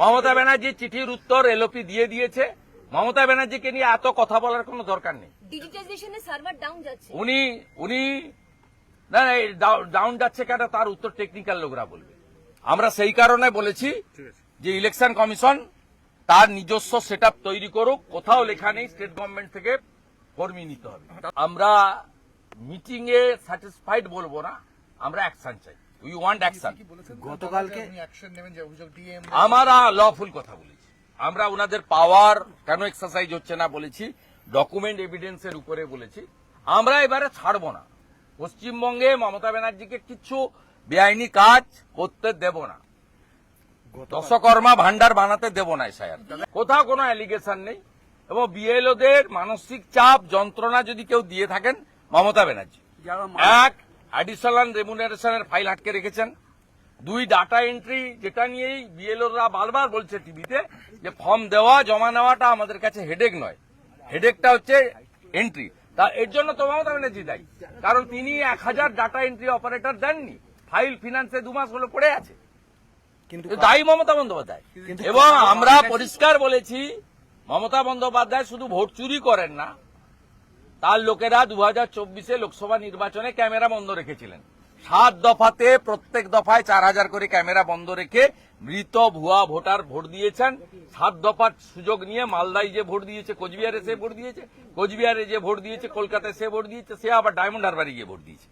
মমতা ব্যানার্জি চিঠির উত্তর এলওপি দিয়ে দিয়েছে। মমতা ব্যানার্জিকে নিয়ে এত কথা বলার কোনো দরকার নেই। ডিজিটাইজেশনে সার্ভার ডাউন যাচ্ছে। উনি উনি না না ডাউন যাচ্ছে কেন? তার উত্তর টেকনিক্যাল লোকরা বলবে। আমরা সেই কারণে বলেছি যে ইলেকশন কমিশন তার নিজস্ব সেট তৈরি করুক। কোথাও লেখা নেই স্টেট গভর্নমেন্ট থেকে কর্মী নিতে হবে। আমরা মিটিং এ স্যাটিসফাইড বলব না আমরা অ্যাকশন চাই। উই ওয়ান্ট অ্যাকশন গতকালকে আমরা লফুল কথা বলেছি। আমরা ওনাদের পাওয়ার কেন এক্সারসাইজ হচ্ছে না বলেছি ডকুমেন্ট এভিডেন্সের উপরে বলেছি। আমরা এবারে ছাড়বো না। পশ্চিমবঙ্গে মমতা ব্যানার্জিকে কিছু বেআইনি কাজ করতে দেব না। দশকর্মা ভান্ডার বানাতে দেব না এসআইআর কোথাও কোনো অ্যালিগেশন নেই। এবং বিএলওদের মানসিক চাপ যন্ত্রণা যদি কেউ দিয়ে থাকেন মমতা ব্যানার্জি। এক অ্যাডিশনাল রেমুনারেশনের ফাইল আটকে রেখেছেন। দুই ডাটা এন্ট্রি যেটা নিয়েই বিএলওরা বারবার বলছে টিভিতে যে ফর্ম দেওয়া জমা নেওয়াটা আমাদের কাছে হেডেক নয়। হেডেকটা হচ্ছে এন্ট্রি। তা এর জন্য তো মমতা ব্যানার্জি দায়ী। কারণ তিনি এক হাজার ডাটা এন্ট্রি অপারেটর দেননি। ফাইল ফিনান্সে দু মাস হলো পড়ে আছে। কিন্তু দায়ী মমতা বন্দ্যোপাধ্যায়। এবং আমরা পরিষ্কার বলেছি মমতা বন্দ্যোপাধ্যায় শুধু ভোট চুরি করেন না তার লোকেরা দু হাজার চব্বিশে লোকসভা নির্বাচনে ক্যামেরা বন্ধ রেখেছিলেন। সাত দফাতে প্রত্যেক দফায় চার হাজার করে ক্যামেরা বন্ধ রেখে মৃত ভুয়া ভোটার ভোট দিয়েছেন। সাত দফার সুযোগ নিয়ে মালদায় যে ভোট দিয়েছে, কোচবিহারে সে ভোট দিয়েছে, কোচবিহারে যে ভোট দিয়েছে, কলকাতায় সে ভোট দিয়েছে, সে আবার ডায়মন্ড হারবারে গিয়ে ভোট দিয়েছে।